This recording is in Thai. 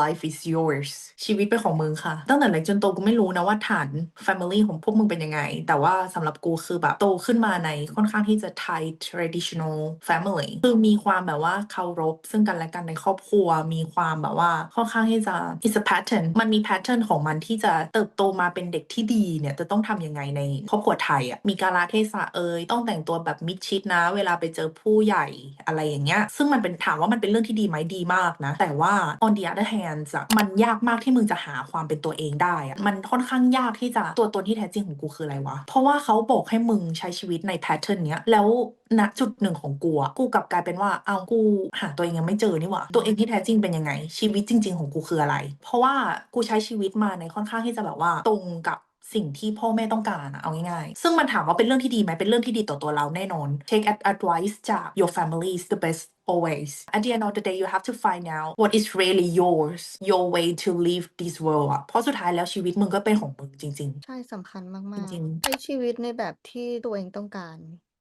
life is yours ชีวิตเป็นของมึงค่ะ ตั้งแต่เล็กจนโตกูไม่รู้นะว่าฐาน family ของพวกมึงเป็นยังไง แต่ว่าสำหรับกูคือแบบโตขึ้นมาในค่อนข้างที่จะ Thai traditional family คือมีความแบบว่าเคารพ ซึ่งกันและกันในครอบครัว มีความแบบว่าค่อนข้างที่จะ it's a pattern มันมี pattern ของมันที่จะเติบโตมาเป็นเด็กที่ดีเนี่ยจะต้องทำยังไงในครอบครัวไทยอะมีกาลเทศะเอ่ยต้องแต่งตัวแบบมิดชิดนะ เวลาไปเจอผู้ใหญ่อะไรอย่างเงี้ยซึ่งมันเป็นถามว่ามันเป็นเรื่องที่ดีไหมดีมากนะ แต่ว่า on the other hand อะมันยากมากที่มึงจะหาความเป็นตัวเองได้อะมันค่อนข้างยากที่จะตัวตนที่แท้จริงของกูคืออะไรวะ เพราะว่าเขาบอกให้มึงใช้ชีวิตในแพทเทิร์นเนี้ยแล้วณจุดหนึ่งของกูอะกูกลับกลายเป็นว่าเอากูหาตัวเองยังไม่เจอนี่หว่าตัวเองที่แท้จริงเป็นยังไง ชีวิตจริง ๆ ของกูคืออะไร เพราะว่ากูใช้ชีวิตมาในค่อนข้างที่จะแบบว่าตรงกับ สิ่งที่พ่อแม่ต้องการอะเอาง่ายๆ ซึ่งมันถามว่าเป็นเรื่องที่ดีไหมเป็นเรื่องที่ดีต่อตัวเราแน่นอน take ad- advice จาก your family is the best always at the end of the day you have to find out what is really yours your way to live this world อะเพราะสุดท้ายแล้วชีวิตมึงก็เป็นของมึงจริงใช่สำคัญมาจกริงๆใช้ชีวิตในแบบที่ตัวเองต้องการ